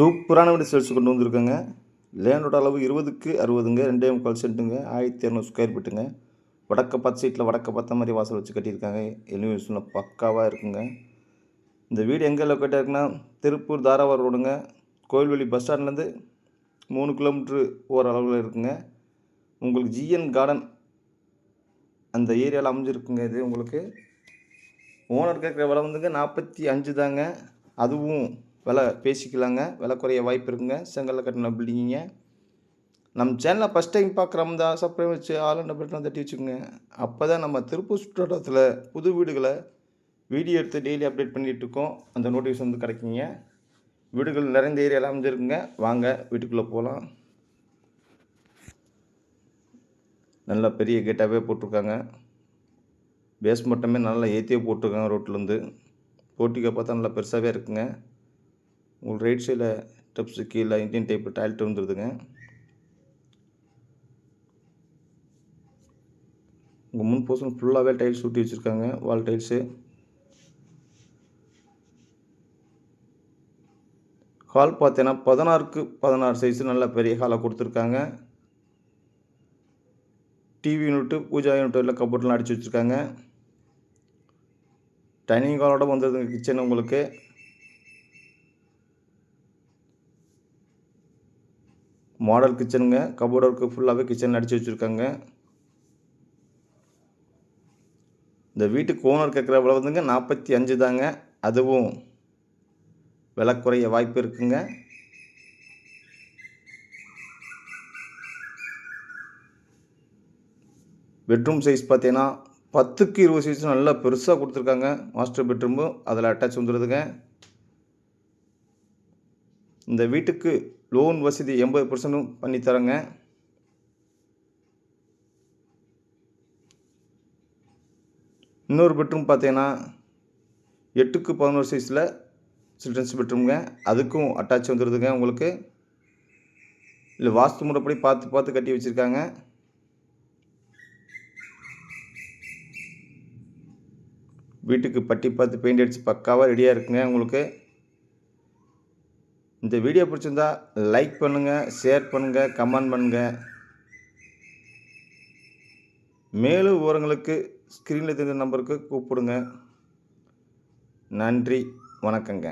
சூப்பரான வீடு சேல்ஸ் கொண்டு வந்திருக்கேங்க. லேண்டோட அளவு இருபதுக்கு அறுபதுங்க ரெண்டே முக்கால் சென்ட்டுங்க ஆயிரத்தி இரநூறு ஸ்கொயர் ஃபீட்டுங்க வடக்க பத்து சீட்டில் வடக்க பார்த்த மாதிரி வாசல் வச்சு கட்டியிருக்காங்க. எலிவேஷனில் பக்காவாக இருக்குங்க. இந்த வீடு எங்கே லொக்கேட்டாக இருக்குன்னா திருப்பூர் தாராவார் ரோடுங்க கோயில்வெளி பஸ் ஸ்டாண்ட்லேருந்து மூணு கிலோமீட்ரு ஓரளவில் இருக்குங்க. உங்களுக்கு ஜிஎன் கார்டன் அந்த ஏரியாவில் அமைஞ்சிருக்குங்க இது உங்களுக்கு. ஓனர் கேட்குற விலை வந்துங்க நாற்பத்தி அஞ்சு தாங்க அதுவும் விலை பேசிக்கலாங்க. விலை குறைய வாய்ப்பு இருக்குங்க. செங்கல்ல கட்டின பில்டிங்கிங்க நம்ம சேனலை ஃபஸ்ட் டைம் பார்க்குறோம் தான் சப்ஸ்கிரைப் வச்சு ஆல் பட்டன் தட்டி வச்சுக்கோங்க. அப்போ தான் நம்ம திருப்பூர் சுற்றுவட்டத்தில் புது வீடுகளை வீடியோ எடுத்து டெய்லி அப்டேட் பண்ணிகிட்டு இருக்கோம். அந்த நோட்டீஸ் வந்து கிடைக்குங்க. வீடுகள் நிறைந்த ஏரியாவில் அமைஞ்சிருக்குங்க. வாங்க வீட்டுக்குள்ளே போகலாம் நல்ல பெரிய கேட்டாகவே போட்டிருக்காங்க. பேஸ் மட்டுமே நல்லா ஏற்றியே போட்டிருக்காங்க ரோட்லேருந்து போட்டிக்கை பார்த்தா நல்லா பெருசாகவே இருக்குங்க. உங்களுக்கு ரைட் சைடில் டப்ஸு கீழே இந்தியன் டைப் டாய்லெட் வந்துடுதுங்க உங்கள் முன் போர்ஷன் ஃபுல்லாகவே டைல்ஸ் ஊட்டி வச்சுருக்காங்க வால் டைல்ஸு ஹால் பார்த்தீங்கன்னா பதினாறுக்கு பதினாறு சைஸு நல்ல பெரிய ஹாலாக கொடுத்துருக்காங்க. டிவி யூனிட்டு பூஜா யூனிட்டு எல்லாம் கபோர்ட்லாம் அடித்து வச்சுருக்காங்க. டைனிங் ஹாலோட வந்ததுங்க கிச்சன் உங்களுக்கு. மாடல் கிச்சனுங்க. கபோர்டு ஒர்க்கு ஃபுல்லாகவே கிச்சன் அடித்து வச்சுருக்காங்க. இந்த வீட்டுக்கு ஓனர் கேட்குற விலை வந்துங்க நாற்பத்தி அஞ்சு தாங்க. அதுவும் விலை குறைய வாய்ப்பு இருக்குங்க. பெட்ரூம் சைஸ் பார்த்தீங்கன்னா பத்துக்கு இருபது சைஸ் நல்லா பெருசாக கொடுத்துருக்காங்க. மாஸ்டர் பெட்ரூமும் அதில் அட்டாச் வந்துடுதுங்க இந்த வீட்டுக்கு லோன் வசதி எண்பது பர்சன்டும் பண்ணித்தரேங்க இன்னொரு பெட்ரூம் பார்த்தீங்கன்னா எட்டுக்கு பதினோரு சைஸில் சில்ட்ரன்ஸ் பெட்ரூம்ங்க. அதுக்கும் அட்டாச் வந்துடுதுங்க உங்களுக்கு. இல்லை வாஸ்து முறைப்படி பார்த்து பார்த்து கட்டி வச்சுருக்காங்க. வீட்டுக்கு பட்டி பார்த்து பெயிண்ட் அடித்து பக்காவாக ரெடியாக இருக்குங்க உங்களுக்கு. இந்த வீடியோ பிடிச்சிருந்தா லைக் பண்ணுங்கள் ஷேர் பண்ணுங்கள் கமெண்ட் பண்ணுங்கள் மேலும் விவரங்களுக்கு ஸ்க்ரீனில் தெரிஞ்ச நம்பருக்கு கூப்பிடுங்க. நன்றி வணக்கங்க.